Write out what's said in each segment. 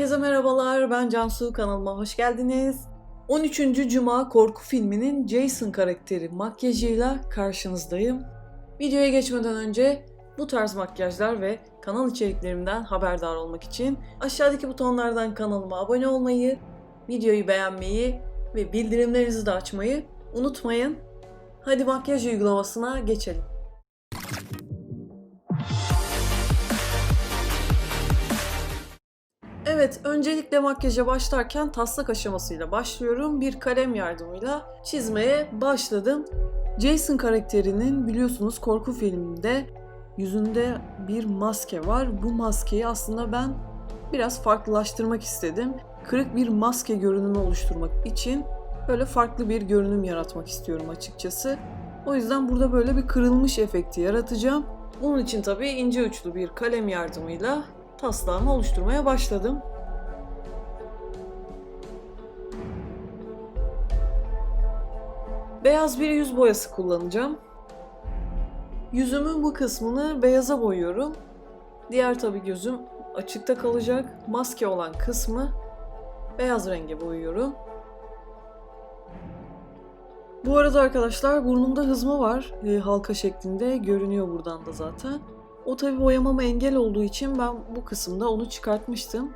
Herkese merhabalar, ben Cansu kanalıma hoş geldiniz. 13. Cuma korku filminin Jason karakteri makyajıyla karşınızdayım. Videoya geçmeden önce bu tarz makyajlar ve kanal içeriklerimden haberdar olmak için aşağıdaki butonlardan kanalıma abone olmayı, videoyu beğenmeyi ve bildirimlerinizi de açmayı unutmayın. Hadi makyaj uygulamasına geçelim. Evet, öncelikle makyaja başlarken taslak aşamasıyla başlıyorum. Bir kalem yardımıyla çizmeye başladım. Jason karakterinin biliyorsunuz korku filminde yüzünde bir maske var. Bu maskeyi aslında ben biraz farklılaştırmak istedim. Kırık bir maske görünümü oluşturmak için böyle farklı bir görünüm yaratmak istiyorum açıkçası. O yüzden burada böyle bir kırılmış efekti yaratacağım. Bunun için tabii ince uçlu bir kalem yardımıyla taslağımı oluşturmaya başladım. Beyaz bir yüz boyası kullanacağım. Yüzümün bu kısmını beyaza boyuyorum. Diğer tabi gözüm açıkta kalacak. Maske olan kısmı beyaz renge boyuyorum. Bu arada arkadaşlar burnumda hızma var. E, halka şeklinde görünüyor buradan da zaten. O tabi boyamama engel olduğu için ben bu kısımda onu çıkartmıştım.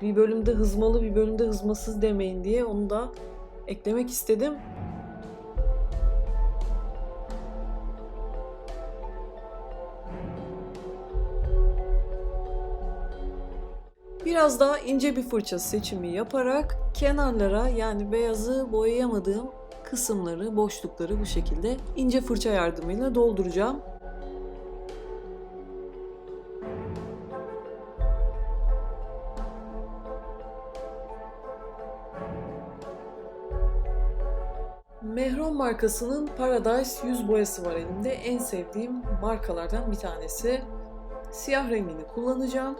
Bir bölümde hızmalı bir bölümde hızmasız demeyin diye onu da eklemek istedim. Biraz daha ince bir fırça seçimi yaparak kenarlara yani beyazı boyayamadığım kısımları, boşlukları bu şekilde ince fırça yardımıyla dolduracağım. Mehron markasının Paradise yüz boyası var elimde. En sevdiğim markalardan bir tanesi. Siyah rengini kullanacağım.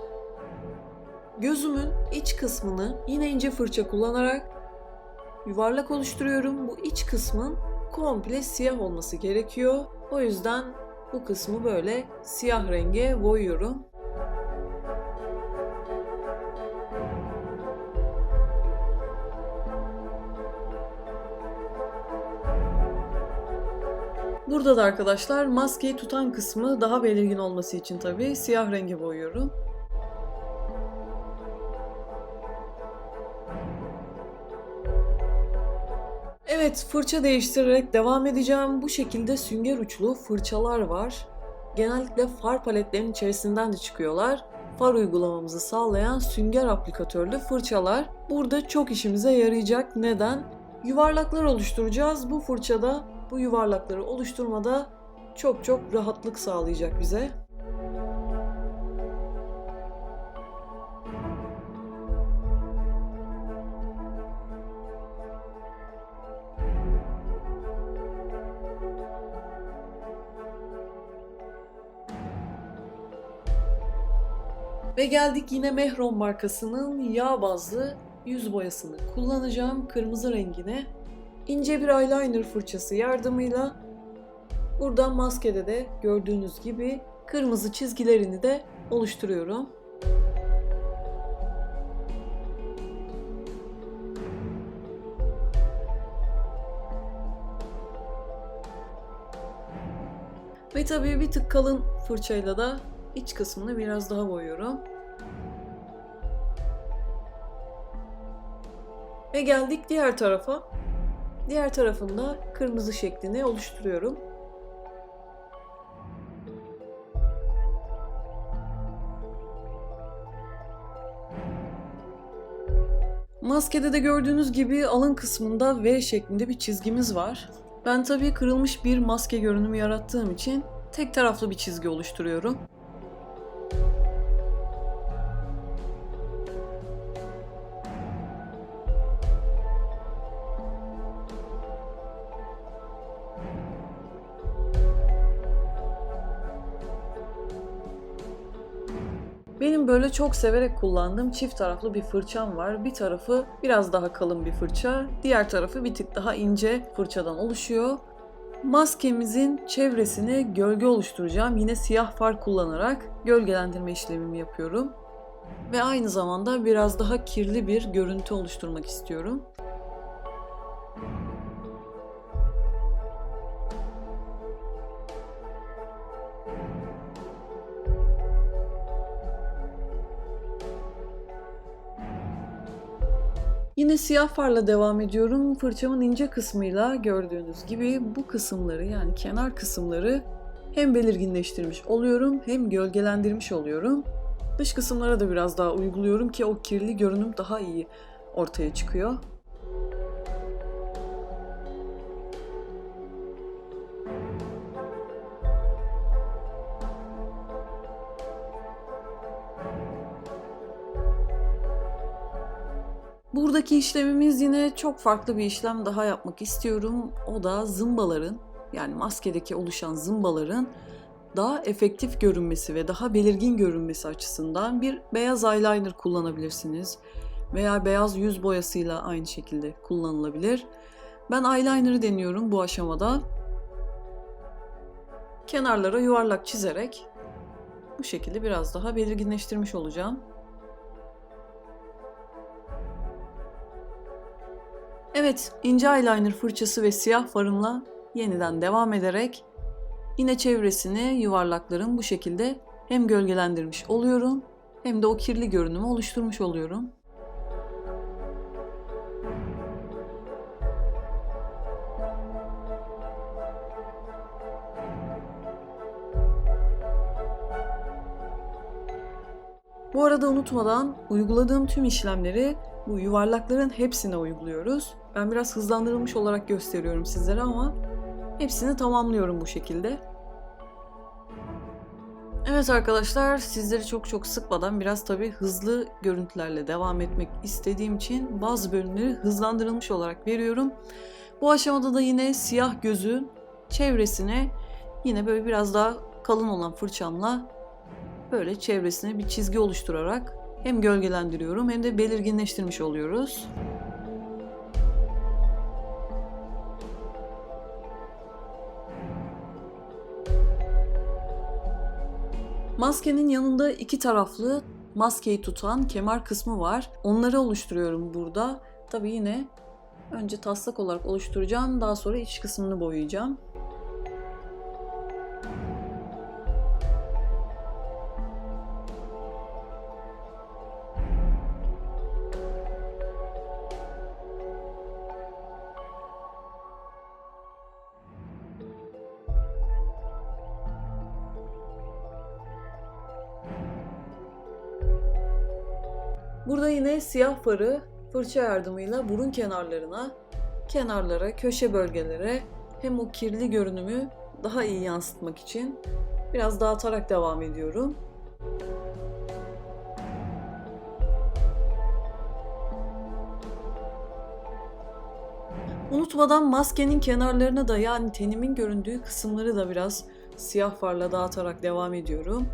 Gözümün iç kısmını yine ince fırça kullanarak yuvarlak oluşturuyorum. Bu iç kısmın komple siyah olması gerekiyor. O yüzden bu kısmı böyle siyah renge boyuyorum. Burada da arkadaşlar maskeyi tutan kısmı daha belirgin olması için tabii siyah renge boyuyorum. Evet fırça değiştirerek devam edeceğim. Bu şekilde sünger uçlu fırçalar var. Genellikle far paletlerinin içerisinden de çıkıyorlar. Far uygulamamızı sağlayan sünger aplikatörlü fırçalar burada çok işimize yarayacak. Neden? Yuvarlaklar oluşturacağız. Bu fırçada bu yuvarlakları oluşturmada çok çok rahatlık sağlayacak bize. Ve geldik yine Mehron markasının yağ bazlı yüz boyasını kullanacağım kırmızı rengine. İnce bir eyeliner fırçası yardımıyla buradan maskede de gördüğünüz gibi kırmızı çizgilerini de oluşturuyorum. Ve tabii bir tık kalın fırçayla da iç kısmını biraz daha boyuyorum. Ve geldik diğer tarafa. Diğer tarafında kırmızı şeklini oluşturuyorum. Maskede de gördüğünüz gibi alın kısmında V şeklinde bir çizgimiz var. Ben tabii kırılmış bir maske görünümü yarattığım için tek taraflı bir çizgi oluşturuyorum. Benim böyle çok severek kullandığım çift taraflı bir fırçam var. Bir tarafı biraz daha kalın bir fırça, diğer tarafı bir tık daha ince fırçadan oluşuyor. Maskemizin çevresine gölge oluşturacağım. Yine siyah far kullanarak gölgelendirme işlemimi yapıyorum. Ve aynı zamanda biraz daha kirli bir görüntü oluşturmak istiyorum. Yine siyah farla devam ediyorum. Fırçamın ince kısmıyla gördüğünüz gibi bu kısımları yani kenar kısımları hem belirginleştirmiş oluyorum hem gölgelendirmiş oluyorum. Dış kısımlara da biraz daha uyguluyorum ki o kirli görünüm daha iyi ortaya çıkıyor. Buradaki işlemimiz yine çok farklı bir işlem daha yapmak istiyorum. O da zımbaların yani maskedeki oluşan zımbaların daha efektif görünmesi ve daha belirgin görünmesi açısından bir beyaz eyeliner kullanabilirsiniz. Veya beyaz yüz boyasıyla aynı şekilde kullanılabilir. Ben eyeliner'ı deniyorum bu aşamada. Kenarlara yuvarlak çizerek bu şekilde biraz daha belirginleştirmiş olacağım. Evet, ince eyeliner fırçası ve siyah farımla yeniden devam ederek yine çevresini yuvarlakların bu şekilde hem gölgelendirmiş oluyorum hem de o kirli görünümü oluşturmuş oluyorum. Bu arada unutmadan uyguladığım tüm işlemleri bu yuvarlakların hepsine uyguluyoruz. Ben biraz hızlandırılmış olarak gösteriyorum sizlere ama hepsini tamamlıyorum bu şekilde. Evet arkadaşlar sizleri çok çok sıkmadan biraz tabi hızlı görüntülerle devam etmek istediğim için bazı bölümleri hızlandırılmış olarak veriyorum. Bu aşamada da yine siyah gözün çevresine yine böyle biraz daha kalın olan fırçamla böyle çevresine bir çizgi oluşturarak hem gölgelendiriyorum hem de belirginleştirmiş oluyoruz. Maskenin yanında iki taraflı maskeyi tutan kemer kısmı var. Onları oluşturuyorum burada. Tabi yine önce taslak olarak oluşturacağım. Daha sonra iç kısmını boyayacağım. Burada yine siyah farı fırça yardımıyla burun kenarlarına, kenarlara, köşe bölgelere hem o kirli görünümü daha iyi yansıtmak için biraz dağıtarak devam ediyorum. Unutmadan maskenin kenarlarına da yani tenimin göründüğü kısımları da biraz siyah farla dağıtarak devam ediyorum.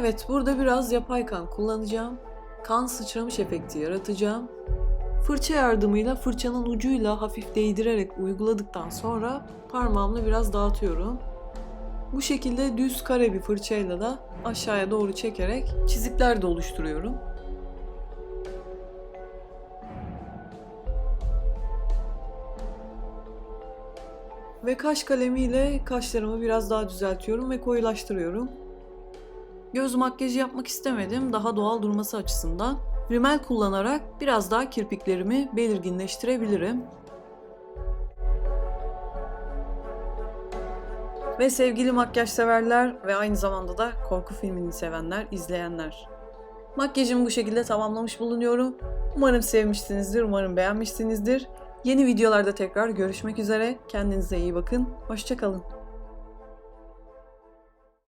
Evet, burada biraz yapay kan kullanacağım. Kan sıçramış efekti yaratacağım. Fırça yardımıyla fırçanın ucuyla hafif değdirerek uyguladıktan sonra parmağımla biraz dağıtıyorum. Bu şekilde düz kare bir fırçayla da aşağıya doğru çekerek çizikler de oluşturuyorum. Ve kaş kalemiyle kaşlarımı biraz daha düzeltiyorum ve koyulaştırıyorum. Göz makyajı yapmak istemedim daha doğal durması açısından. Rimel kullanarak biraz daha kirpiklerimi belirginleştirebilirim. Ve sevgili makyaj severler ve aynı zamanda da korku filmini sevenler, izleyenler. Makyajımı bu şekilde tamamlamış bulunuyorum. Umarım sevmişsinizdir, umarım beğenmişsinizdir. Yeni videolarda tekrar görüşmek üzere. Kendinize iyi bakın. Hoşçakalın.